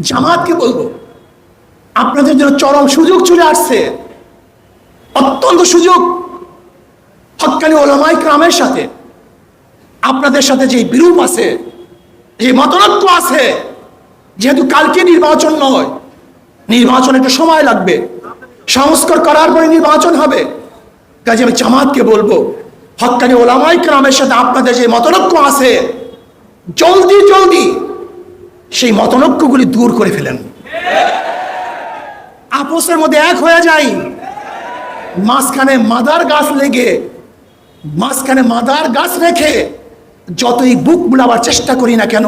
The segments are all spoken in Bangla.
জামাতকে বলব, আপনাদের জন্য চরম সুযোগ চলে আসছে। অত্যন্ত সুযোগ। হকানি ওলামাই ক্রামের সাথে, আপনাদের সাথে যে বিরূপ আছে, যে মতনৈক্য আছে, যেহেতু কালকে নির্বাচন নয়, নির্বাচন একটু সময় লাগবে। সংস্কার করার পরে নির্বাচন হবে। কাজে আমি জামাতকে বলব, হকানি ওলামাই ক্রামের সাথে আপনাদের যে মতনৈক্য আছে, জলদি জলদি সেই মতনৈক্যগুলি দূর করে ফেলেন। আপোষের মধ্যে এক হয়ে যাই, মাঝখানে মাদার গাছ লেগে, মাঝখানে মাদার গাছ রেখে যতই বুক মিলাবার চেষ্টা করি না কেন,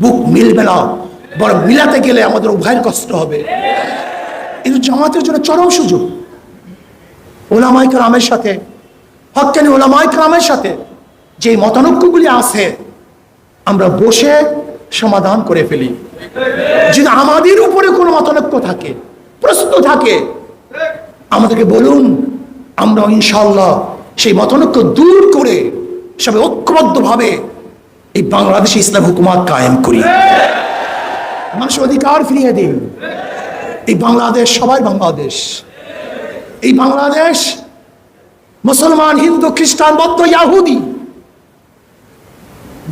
বুক মিলবে না বড় মিলাতে গেলে আমাদের উভয়ের কষ্ট হবে। কিন্তু জামাতের জন্য চরম সুযোগ। ওলামাই রামের সাথে হকানি ওলামাই রামের সাথে যে মতানৈক্যগুলি আছে, আমরা বসে সমাধান করে ফেলি। যদি আমাদের উপরে কোনো মতানৈক্য থাকে, প্রশ্ন থাকে, আমাদেরকে বলুন আমরা ইনশাল্লাহ সেই মতানৈক্য দূর করে সবাই ঐক্যবদ্ধভাবে এই বাংলাদেশে ইসলাম হুকুমাত কায়েম করি। মানুষের অধিকার ফিরিয়ে দিন। এই বাংলাদেশ সবাই বাংলাদেশ। এই বাংলাদেশ মুসলমান, হিন্দু, খ্রিস্টান, বৌদ্ধ, ইয়াহুদি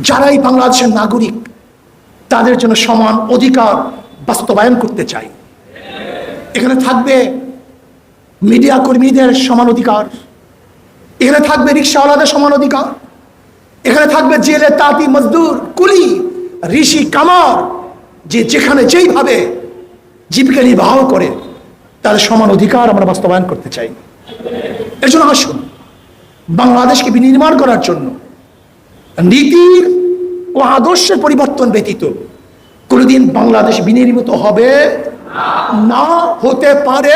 যারা এই বাংলাদেশের নাগরিক তাদের জন্য সমান অধিকার বাস্তবায়ন করতে চাই। এখানে থাকবে মিডিয়া কর্মীদের সমান অধিকার। এখানে থাকবে রিক্সাওয়ালাদের সমান অধিকার। এখানে থাকবে জেলে তাঁতি, মজদুর, কুলি, ঋষি, কামার, যে যেখানে যেইভাবে জীবিকা নির্বাহ করে তাদের সমান অধিকার আমরা বাস্তবায়ন করতে চাই। এর জন্য আসুন, বাংলাদেশকে বিনির্মাণ করার জন্য নীতির ও আদর্শের পরিবর্তন ব্যতীত কোনোদিন বাংলাদেশ বিনির্মিত হবে না, হতে পারে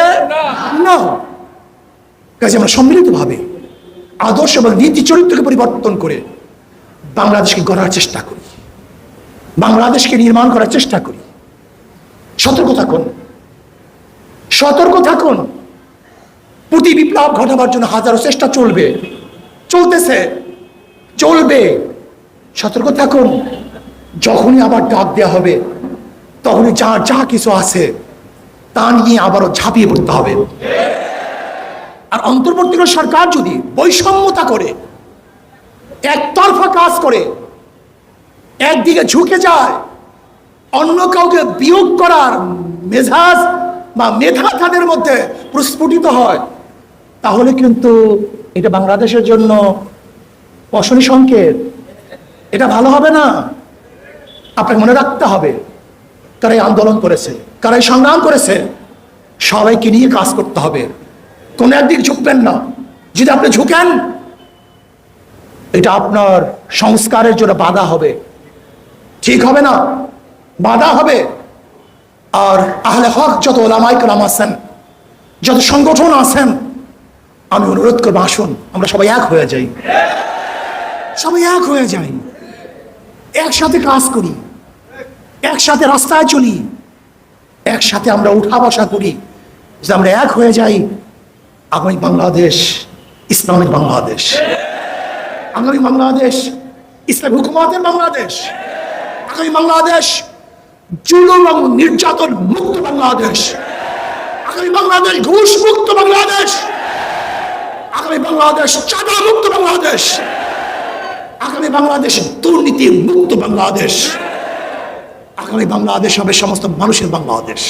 না। কাজে আমরা সম্মিলিতভাবে আদর্শ এবং নীতি চরিত্রকে পরিবর্তন করে বাংলাদেশকে গড়ার চেষ্টা করি। বাংলাদেশকে নির্মাণ করার চেষ্টা করি। সতর্ক থাকুন। সতর্ক থাকুন। প্রতি বিপ্লব ঘটাবার জন্য হাজারো চেষ্টা চলবে। চলতেছে। চলবে। সতর্ক থাকুন। যখনই আবার ডাক দেওয়া হবে, তখনই যা যা কিছু আছে, তা নিয়ে আবারও ঝাঁপিয়ে পড়তে হবে। আর অন্তর্বর্তীকালীন সরকার যদি বৈষম্যতা করে, একতরফা কাজ করে, একদিকে ঝুঁকে যায়, অন্য কাউকে বিয়োগ করার মেজাজ বা মেধা তাদের মধ্যে প্রস্ফুটিত হয়, তাহলে কিন্তু এটা বাংলাদেশের জন্য অশনি সংকেত। এটা ভালো হবে না। আপনাকে মনে রাখতে হবে, কারা এই আন্দোলন করেছে, কারা এই সংগ্রাম করেছে, সবাইকে নিয়ে কাজ করতে হবে। কোনো একদিক ঝুঁকবেন না। যদি আপনি ঝুঁকেন, এটা আপনার সংস্কারের জন্য বাধা হবে। ঠিক হবে না, বাধা হবে। আর আহলে হক যত ওলামাইকরাম আছেন, যত সংগঠন আছেন, আমি অনুরোধ করব, আসুন, আমরা সবাই এক হয়ে যাই। সবাই এক হয়ে যাই। একসাথে কাজ করি, একসাথে রাস্তায় চলি, একসাথে আমরা উঠা বসা করি, যে আমরা এক হয়ে যাই আগামী বাংলাদেশ ইসলামিক বাংলাদেশ। আগামী বাংলাদেশ, ইসলাম হুকুমাতের বাংলাদেশ। আগামী বাংলাদেশ, জুলুম এবং নির্যাতন মুক্ত বাংলাদেশ। আগামী বাংলাদেশ ঘুষ মুক্ত বাংলাদেশ। আগামী বাংলাদেশ চাঁদা মুক্ত বাংলাদেশ। আগামী বাংলাদেশ দুর্নীতি মুক্ত বাংলাদেশ। আগামী বাংলাদেশ হবে সমস্ত মানুষের বাংলাদেশ।